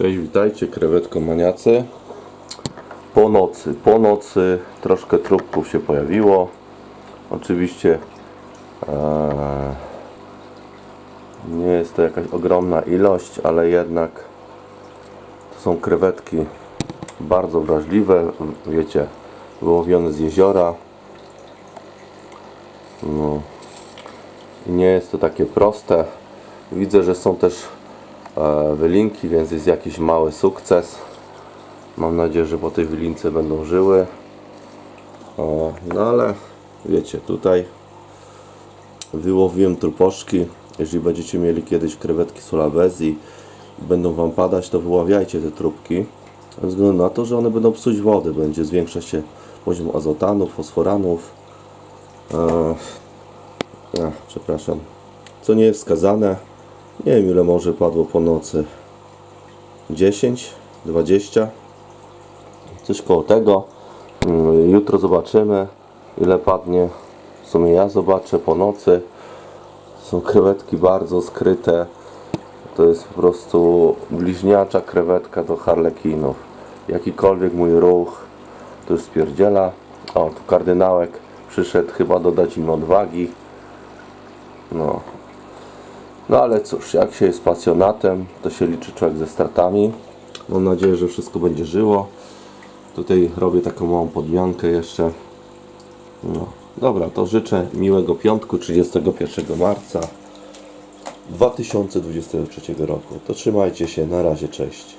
Cześć, witajcie krewetko maniacy. Po nocy, po nocy troszkę trupków się pojawiło. Oczywiście e, nie jest to jakaś ogromna ilość, ale jednak to są krewetki bardzo wrażliwe, wiecie, wyłowione z jeziora. No. Nie jest to takie proste. Widzę, że są też wylinki, więc jest jakiś mały sukces. Mam nadzieję, że po tej wylince będą żyły. O, no ale wiecie, tutaj wyłowiłem truposzki. Jeżeli będziecie mieli kiedyś krewetki solabezji i będą Wam padać, to wyławiajcie te trupki. Ze względu na to, że one będą psuć wody. Będzie zwiększać się poziom azotanów, fosforanów. E, Ach, przepraszam. Co nie jest wskazane. Nie wiem ile może padło po nocy. 10, 20. Coś koło tego. Mm, Jutro zobaczymy ile padnie. W sumie ja zobaczę po nocy. Są krewetki bardzo skryte. To jest po prostu bliźniacza krewetka do harlekinów. Jakikolwiek mój ruch to już spierdziela. O, tu kardynałek przyszedł chyba dodać im odwagi. No. No ale cóż, jak się jest pasjonatem, to się liczy człowiek ze stratami. Mam nadzieję, że wszystko będzie żyło. Tutaj robię taką małą podmiankę jeszcze. No. Dobra, to życzę miłego piątku 31 marca 2023 roku. To trzymajcie się, na razie, cześć.